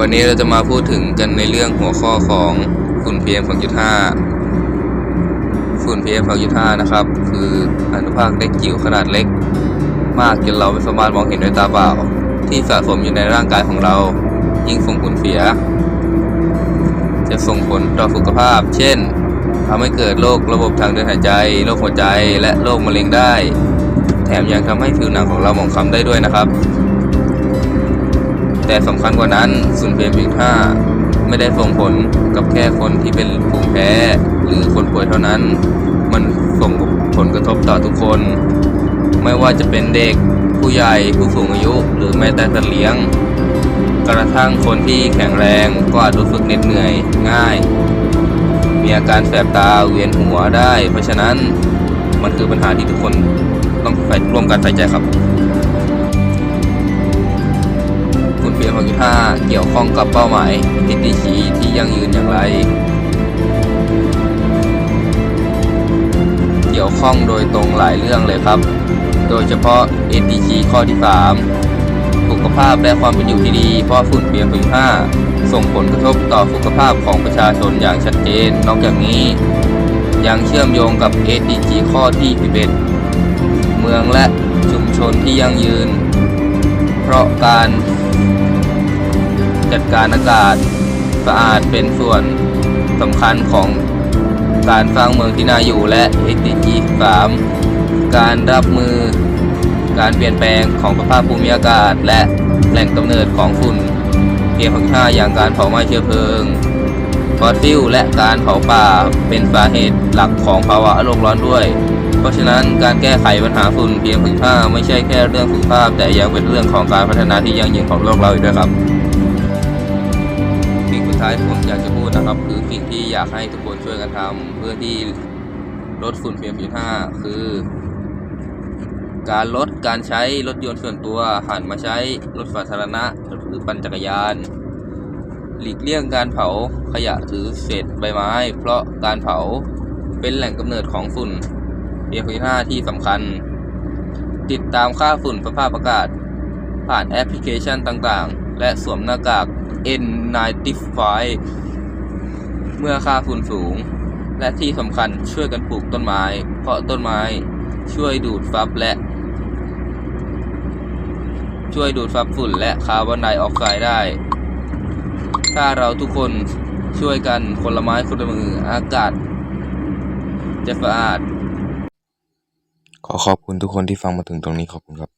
วันนี้เราจะมาพูดถึงกันในเรื่องหัวข้อของฝุ่น PM 2.5 ฝุ่น PM 2.5 นะครับ คืออนุภาคเล็กจิ๋วขนาดเล็ก มากจนเราไม่สามารถมองเห็นด้วยตาเปล่า ที่สะสมอยู่ในร่างกายของเรา ยิ่งส่งผลเสีย จะส่งผลต่อสุขภาพ เช่นทำให้เกิดโรคระบบทางเดินหายใจ โรคหัวใจ และโรคมะเร็งได้ แถมยังทำให้ผิวหนังของเราหมองคล้ำได้ด้วยนะครับ แต่สำคัญกว่านั้นฝุ่น PM2.5 ไม่ได้ส่งผลกับแค่คนที่เป็นภูมิแพ้ หรือคนป่วยเท่านั้น มันส่งผลกระทบต่อทุกคน ไม่ว่าจะเป็นเด็กผู้ใหญ่ผู้สูงอายุ หรือแม้แต่สัตว์เลี้ยง กระทั่งคนที่แข็งแรงก็อาจรู้สึกเหน็ดเหนื่อยง่าย มีอาการแสบตาเวียนหัวได้ เพราะฉะนั้นมันคือปัญหาที่ทุกคนต้องใส่ร่วมกันใส่ใจครับ 5.5เกี่ยวข้องกับเป้าหมาย SDG ที่ยั่งยืนอย่างไร เกี่ยวข้องโดยตรงหลายเรื่องเลยครับ โดยเฉพาะ SDG ข้อที่ 3 สุขภาพและความเป็นอยู่ที่ดี เพราะฝุ่น PM 2.5 ส่งผลกระทบต่อสุขภาพของประชาชนอย่างชัดเจน นอกจากนี้ ยังเชื่อมโยงกับ SDG ข้อที่ 11 เมืองและชุมชนที่ยั่งยืน เพราะการ จัดการอากาศสะอาดเป็นส่วนสำคัญของการสร้างเมืองที่น่าอยู่และ SDG 3การรับมือการเปลี่ยนแปลงของสภาพภูมิอากาศ และแหล่งกำเนิดของฝุ่น PM2.5 อย่างการเผาไหม้เชื้อเพลิงฟอสซิลและการเผาป่าเป็นสาเหตุหลักของภาวะโลกร้อนด้วย เพราะฉะนั้นการแก้ไขปัญหาฝุ่น PM2.5 ไม่ใช่แค่เรื่องสุขภาพ แต่ยังเป็นเรื่องของการพัฒนาที่ยั่งยืนของโลกเราอีกด้วยครับ ท้ายผมอยากจะพูดนะครับ คือสิ่งที่อยากให้ทุกคนช่วยกันทำเพื่อที่ลดฝุ่น PM2.5 คือ การลดการใช้รถยนต์ส่วนตัวหันมาใช้รถสาธารณะหรือปั่นจักรยาน หลีกเลี่ยงการเผาขยะหรือเศษใบไม้ เพราะการเผาเป็นแหล่งกำเนิดของฝุ่น PM2.5 ที่สำคัญ ติดตามค่าฝุ่นสภาพอากาศ ผ่านแอปพลิเคชันต่างๆ และสวมหน้ากาก N95 เมื่อค่าฝุ่นสูง และที่สำคัญช่วยกันปลูกต้นไม้ เพราะต้นไม้ช่วยดูดซับและ ช่วยดูดซับฝุ่นและคาร์บอนไดออกไซด์ได้ ถ้าเราทุกคนช่วยกันคนละไม้คนละมืออากาศ จะสะอาด ขอขอบคุณทุกคนที่ฟังมาถึงตรงนี้ขอบคุณครับ